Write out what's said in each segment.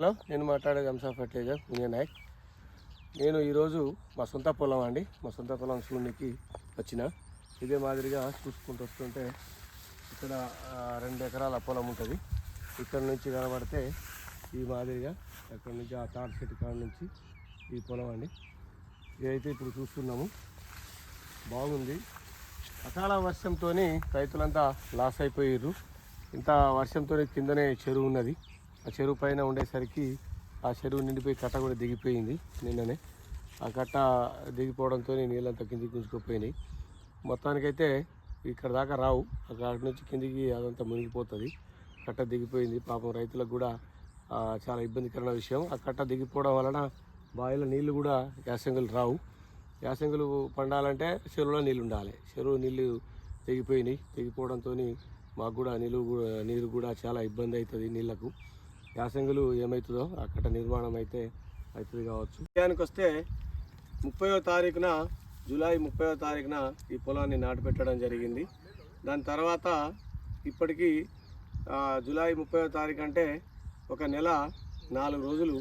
Hello నేను మాట్లాడేది అంశా fertiliser పుణ్య నాయక్. నేను ఈరోజు మా సొంత పొలం అండి. మా సొంత పొలం చూడడానికి వచ్చిన. ఇదే మాదిరిగా చూసుకుంటూ వస్తుంటే ఇక్కడ రెండు ఎకరాల పొలం ఉంటుంది. ఇక్కడ నుంచి కనబడితే ఈ మాదిరిగా అక్కడ నుంచి ఆ తాడు చెట్టు కాడ నుంచి ఈ పొలం అండి. ఇదైతే ఇప్పుడు చూస్తున్నాము. బాగుంది. అకాల వర్షంతో రైతులంతా లాస్ అయిపోయారు ఇంత వర్షంతో కిందనే చెరువు ఉన్నది. ఆ చెరువు పైన ఉండేసరికి ఆ చెరువు నిండిపోయి కట్ట కూడా దిగిపోయింది నిన్ననే. ఆ కట్ట దిగిపోవడంతో నీళ్ళంతా కిందికి గుంజుకుపోయినాయి. మొత్తానికైతే ఇక్కడ దాకా రావు. అక్కడ నుంచి కిందికి అదంతా మునిగిపోతుంది. కట్ట దిగిపోయింది. పాపం రైతులకు కూడా చాలా ఇబ్బందికరమైన విషయం. ఆ కట్ట దిగిపోవడం వలన బావిలో నీళ్ళు కూడా యాసంగులు రావు. యాసంగులు పండాలంటే చెరువులో నీళ్ళు ఉండాలి. చెరువు నీళ్ళు తెగిపోయినాయి తెగిపోవడంతో మాకు కూడా నీళ్ళు కూడా నీరు కూడా చాలా ఇబ్బంది అవుతుంది నీళ్ళకు. యాసంగులు ఏమవుతుందో అక్కడ నిర్మాణం అయితే అవుతుంది కావచ్చు. విషయానికి వస్తే ముప్పయో తారీఖున జూలై ముప్పయో తారీఖున ఈ పొలాన్ని నాటుపెట్టడం జరిగింది. దాని తర్వాత ఇప్పటికీ జూలై ముప్పయో తారీఖు అంటే ఒక నెల నాలుగు రోజులు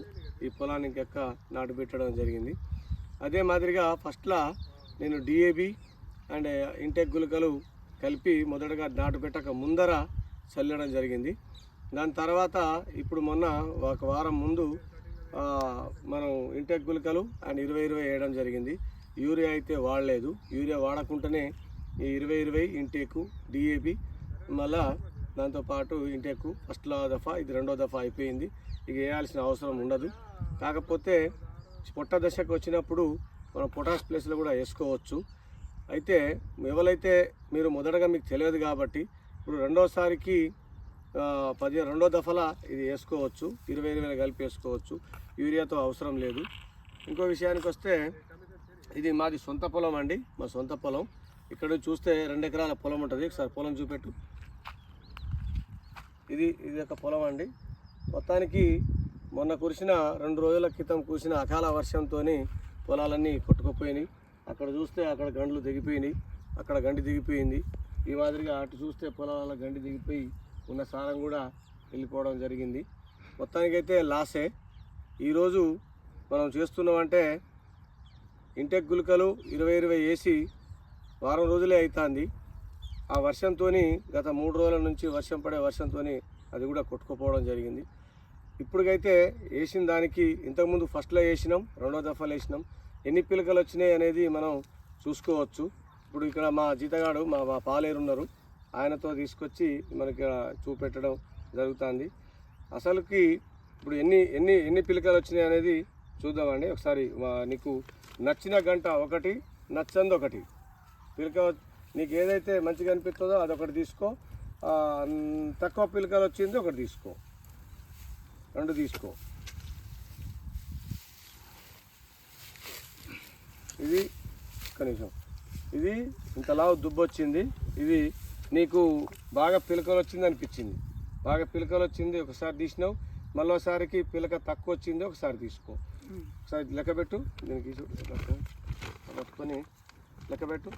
ఈ పొలానికి ఎక్క నాటుపెట్టడం జరిగింది. అదే మాదిరిగా ఫస్ట్లో నేను డిఏబి అండ్ ఇంటెక్ గుళికలు కలిపి మొదటగా నాటు పెట్టక ముందర చల్లడం జరిగింది. దాని తర్వాత ఇప్పుడు మొన్న ఒక వారం ముందు మనం ఇంటెక్ గుళికలు అండ్ ఇరవై ఇరవై వేయడం జరిగింది. యూరియా అయితే వాడలేదు. యూరియా వాడకుండానే ఈ ఇరవై ఇరవై ఇంటేకు డిఏపి మళ్ళా దాంతోపాటు ఇంటెక్కు ఫస్ట్లో దఫా ఇది రెండో దఫా అయిపోయింది. ఇక వేయాల్సిన అవసరం ఉండదు. కాకపోతే పొట్ట దశకు వచ్చినప్పుడు మనం పొటాష్ ప్లేస్లో కూడా వేసుకోవచ్చు. అయితే ఎవరైతే మీరు మొదటగా మీకు తెలియదు కాబట్టి ఇప్పుడు రెండోసారికి పది రెండో దఫల ఇది వేసుకోవచ్చు. ఇరవై ఇరవై కలిపి వేసుకోవచ్చు. యూరియాతో అవసరం లేదు. ఇంకో విషయానికి వస్తే ఇది మాది సొంత పొలం అండి. మా సొంత పొలం. ఇక్కడ చూస్తే రెండు ఎకరాల పొలం ఉంటుంది. ఒకసారి పొలం చూపెట్టు. ఇది ఇది ఒక పొలం అండి. మొత్తానికి మొన్న కురిసిన రెండు రోజుల క్రితం కురిసిన అకాల వర్షంతో పొలాలన్నీ కొట్టుకుపోయినాయి. అక్కడ చూస్తే అక్కడ గండ్లు దిగిపోయినాయి అక్కడ గండి దిగిపోయింది ఈ మాదిరిగా అటు చూస్తే పొలాల గండి దిగిపోయి ఉన్న సారం కూడా వెళ్ళిపోవడం జరిగింది. మొత్తానికైతే లాసే. ఈరోజు మనం చేస్తున్నామంటే ఇంటెక్ గుళికలు ఇరవై ఇరవై వేసి వారం రోజులే అవుతుంది ఆ వర్షంతో గత మూడు రోజుల నుంచి వర్షం పడే వర్షంతో అది కూడా కొట్టుకుపోవడం జరిగింది. ఇప్పటికైతే వేసిన దానికి ఇంతకుముందు ఫస్ట్లో వేసినాం రెండో దఫాలు వేసినాం. ఎన్ని పిలకలు వచ్చినాయి అనేది మనం చూసుకోవచ్చు. ఇప్పుడు ఇక్కడ మా జీతగాడు మా మా పాలేరు ఉన్నారు ఆయనతో తీసుకొచ్చి మనకి చూపెట్టడం జరుగుతుంది. అసలుకి ఇప్పుడు ఎన్ని ఎన్ని ఎన్ని పిలకలు వచ్చినాయి అనేది చూద్దామండి. ఒకసారి నీకు నచ్చిన గంట ఒకటి నచ్చంది ఒకటి. పిలక నీకు ఏదైతే మంచిగా అనిపిస్తుందో అదొకటి తీసుకో. తక్కువ పిలకలు వచ్చింది ఒకటి తీసుకో. రెండు తీసుకో. ఇది కనీసం. ఇది ఇంతలా దుబ్బొచ్చింది. ఇది నీకు బాగా పిలకలు వచ్చింది అనిపించింది బాగా పిలకలు వచ్చింది ఒకసారి తీసినావు. మళ్ళోసారికి పిలక తక్కువ వచ్చింది ఒకసారి తీసుకో. ఒకసారి లెక్క పెట్టు. దీనికి చూడు, పట్టుకొని లెక్క పెట్టు.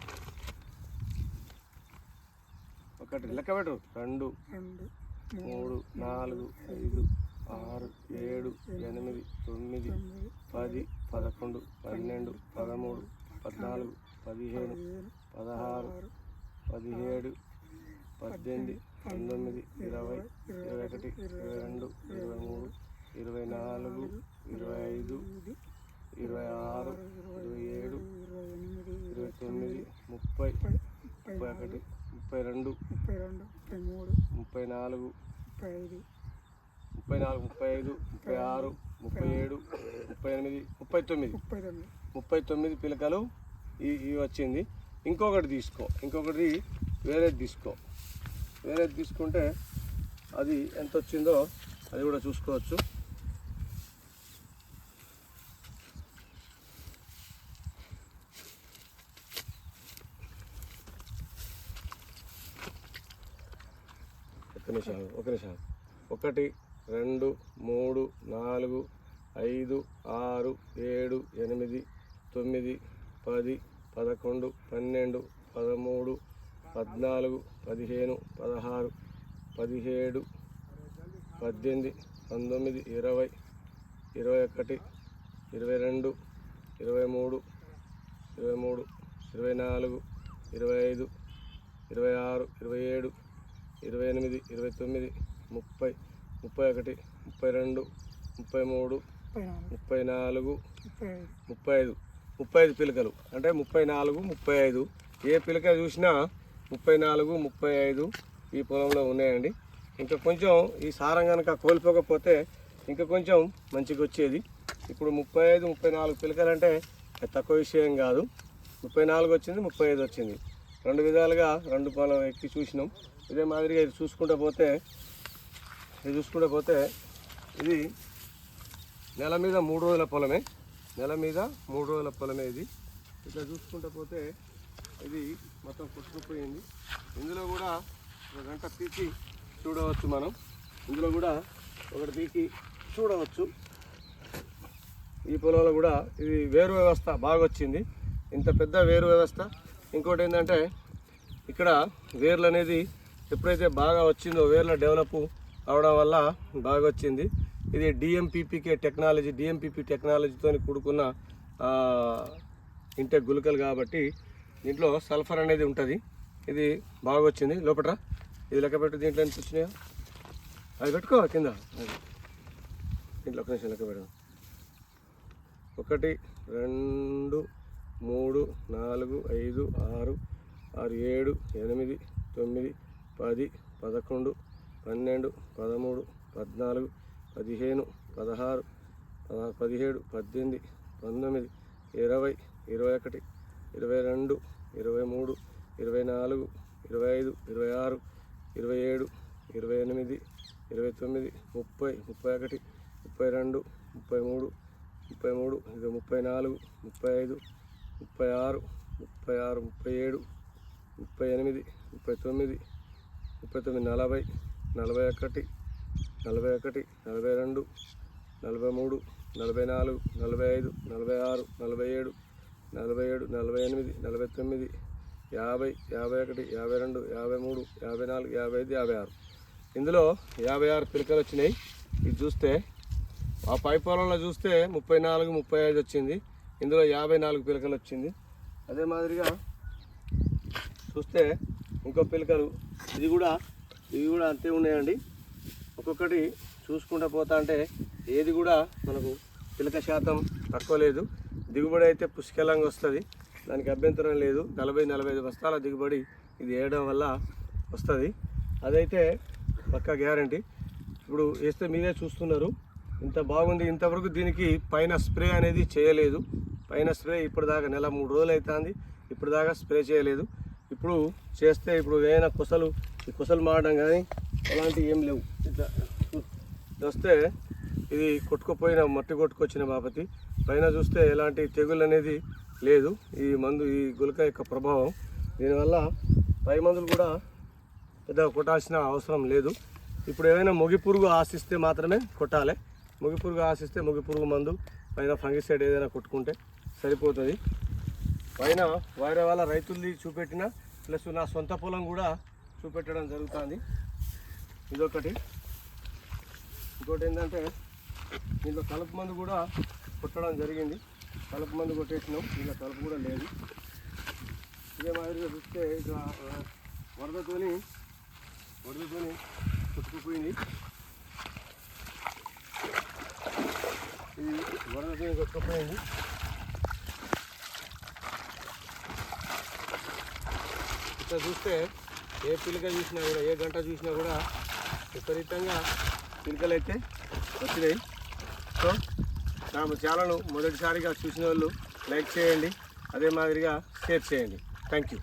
ఒకటి లెక్క పెట్టు. రెండు మూడు నాలుగు ఐదు ఆరు ఏడు ఎనిమిది తొమ్మిది పది పదకొండు పన్నెండు పదమూడు పద్నాలుగు పదిహేను పదహారు పదిహేడు పద్దెనిమిది పంతొమ్మిది ఇరవై ఇరవై ఒకటి ఇరవై రెండు ఇరవై మూడు ఇరవై నాలుగు ఇరవై ఐదు ఇరవై ఆరు ఇరవై ఏడు ఇరవై తొమ్మిది ముప్పై ముప్పై ఒకటి ముప్పై రెండు ముప్పై రెండు ముప్పై మూడు ముప్పై నాలుగు ముప్పై ఐదు ముప్పై నాలుగు ముప్పై ఐదు ముప్పై ఆరు ముప్పై ఏడు ముప్పై ఎనిమిది ముప్పై తొమ్మిది ముప్పై తొమ్మిది ముప్పై తొమ్మిది పిలకలు ఇవి వచ్చింది. ఇంకొకటి తీసుకో ఇంకొకటి వేరేది తీసుకో. వేరేది తీసుకుంటే అది ఎంత వచ్చిందో అది కూడా చూసుకోవచ్చు. ఒక నిమిషం ఒక నిమిషం. ఒకటి రెండు మూడు నాలుగు ఐదు ఆరు ఏడు ఎనిమిది తొమ్మిది పది పదకొండు పన్నెండు పదమూడు పద్నాలుగు పదిహేను పదహారు పదిహేడు పద్దెనిమిది పంతొమ్మిది ఇరవై ఇరవై ఒకటి ఇరవై రెండు ఇరవై మూడు ఇరవై మూడు ఇరవై నాలుగు ఇరవై ఐదు ఇరవై ఆరు ఇరవై ఏడు ఇరవై ఎనిమిది ఇరవై తొమ్మిది ముప్పై ముప్పై ఒకటి ముప్పై రెండు ముప్పై మూడు ముప్పై నాలుగు. ముప్పై ఐదు ముప్పై ఐదు పిలకలు. అంటే ముప్పై నాలుగు ముప్పై ఐదు. ఏ పిలక చూసినా ముప్పై నాలుగు ముప్పై ఐదు ఈ పొలంలో ఉన్నాయండి. ఇంకా కొంచెం ఈ సారం కనుక కోల్పోకపోతే ఇంకా కొంచెం మంచిగా వచ్చేది ఇప్పుడు ముప్పై ఐదు ముప్పై నాలుగు పిలకలంటే తక్కువ విషయం కాదు. ముప్పై నాలుగు వచ్చింది ముప్పై ఐదు వచ్చింది. రెండు విధాలుగా రెండు పొలం ఎక్కి చూసినాం. ఇదే మాదిరిగా ఇది చూసుకుంటూ పోతే ఇది చూసుకుంటూ పోతే ఇది నెల మీద మూడు రోజుల పొలమే. నెల మీద మూడు రోజుల పొలమే ఇది. ఇట్లా చూసుకుంటూ పోతే ఇది మొత్తం కొట్టుకుపోయింది. ఇందులో కూడా ఒక గంట పీకి చూడవచ్చు మనం. ఇందులో కూడా ఒకటి పీకి చూడవచ్చు. ఈ పొలంలో కూడా ఇది వేరు వ్యవస్థ బాగా వచ్చింది. ఇంత పెద్ద వేరు వ్యవస్థ. ఇంకోటి ఏంటంటే ఇక్కడ వేర్లు అనేది ఎప్పుడైతే బాగా వచ్చిందో వేర్ల డెవలప్ అవడం వల్ల బాగా వచ్చింది. ఇది డిఎంపీపీకే టెక్నాలజీ డిఎంపీపీ టెక్నాలజీతో కూడుకున్న ఇంటే గుళికలు కాబట్టి దీంట్లో సల్ఫర్ అనేది ఉంటుంది. ఇది బాగా వచ్చింది. లోపల ఇది లెక్క పెట్టు దీంట్లో ఎంత వచ్చినాయో? అది పెట్టుకో కింద. అది. దీంట్లో ఒక నిమిషం లెక్క పెడదాం ఒకటి రెండు మూడు నాలుగు ఐదు ఆరు ఆరు ఏడు ఎనిమిది తొమ్మిది పది పదకొండు పన్నెండు పదమూడు పద్నాలుగు పదిహేను పదహారు పదిహేడు పద్దెనిమిది పంతొమ్మిది ఇరవై ఇరవై ఒకటి ఇరవై రెండు ఇరవై మూడు ఇరవై నాలుగు ఇరవై ఐదు ఇరవై ఆరు ఇరవై ఏడు ఇరవై ఎనిమిది ఇరవై తొమ్మిది ముప్పై ముప్పై ఒకటి ముప్పై రెండు ముప్పై మూడు ముప్పై మూడు ఇది ముప్పై నాలుగు ముప్పై ఐదు ముప్పై ఆరు ముప్పై ఆరు ముప్పై ఏడు ముప్పై ఎనిమిది ముప్పై తొమ్మిది ముప్పై తొమ్మిది నలభై నలభై ఒకటి నలభై ఒకటి నలభై రెండు నలభై మూడు నలభై నాలుగు నలభై ఐదు నలభై ఆరు నలభై ఏడు నలభై ఏడు నలభై ఎనిమిది నలభై తొమ్మిది యాభై యాభై ఒకటి యాభై రెండు యాభై మూడు యాభై నాలుగు యాభై ఐదు యాభై ఆరు. ఇందులో యాభై ఆరు పిలకలు వచ్చినాయి. ఇది చూస్తే ఆ పై పొలంలో చూస్తే ముప్పై నాలుగు ముప్పై ఐదు వచ్చింది. ఇందులో యాభై నాలుగు పిలకలు వచ్చింది. అదే మాదిరిగా చూస్తే ఇంకో పిలకలు. ఇది కూడా ఇవి కూడా అంతే ఉన్నాయండి. ఒక్కొక్కటి చూసుకుంటూ పోతా అంటే ఏది కూడా మనకు పిలక శాతం తక్కువ లేదు. దిగుబడి అయితే పుష్కలంగా వస్తుంది. దానికి అభ్యంతరం లేదు. నలభై నలభై ఐదు బస్తాల దిగుబడి ఇది వేయడం వల్ల వస్తుంది. అదైతే పక్కా గ్యారంటీ. ఇప్పుడు వేస్తే మీరే చూస్తున్నారు. ఇంత బాగుంది. ఇంతవరకు దీనికి పైన స్ప్రే అనేది చేయలేదు. పైన స్ప్రే ఇప్పటిదాకా నెల మూడు రోజులు అవుతుంది ఇప్పటిదాకా స్ప్రే చేయలేదు. ఇప్పుడు చేస్తే ఇప్పుడు ఏమైనా కుసలు ఈ కుసలు మారడం కానీ అలాంటివి ఏం లేవు. ఇట్లా వస్తే ఇది కొట్టుకుపోయిన మట్టి కొట్టుకొచ్చిన బాపతి. పైన చూస్తే ఎలాంటి తెగులు అనేది లేదు. ఈ మందు ఈ గులక యొక్క ప్రభావం. దీనివల్ల పై మందులు కూడా పెద్ద కొట్టాల్సిన అవసరం లేదు. ఇప్పుడు ఏమైనా మొగి పురుగు ఆశిస్తే మాత్రమే కొట్టాలి. ముగిపురుగు ఆశిస్తే మొగి పురుగు మందు పైన ఫంగిసైడ్ ఏదైనా కొట్టుకుంటే సరిపోతుంది. పైన వేరే వాళ్ళ రైతుల్ని చూపెట్టిన ప్లస్ నా సొంత పొలం కూడా చూపెట్టడం జరుగుతుంది. ఇదొకటి. ఇంకోటి ఏంటంటే దీంట్లో కలుపు మందు కూడా కుట్టడం జరిగింది. కలుపు మందు కొట్టేసినాం. ఇలా కలుపు కూడా లేదు. ఇదే మాదిరిగా చూస్తే ఇక వరదతోని వరదతోని కొట్టుకుపోయింది. ఇది వరదతోని కొట్టుకుపోయింది. ఇట్లా చూస్తే ఏ పిలక చూసినా కూడా ఏ గంట చూసినా కూడా విపరీతంగా పిలకలు అయితే వచ్చినాయి. సో నా ఛానల్ను మొదటిసారిగా చూసిన వాళ్ళు లైక్ చేయండి అదే మాదిరిగా షేర్ చేయండి. Thank you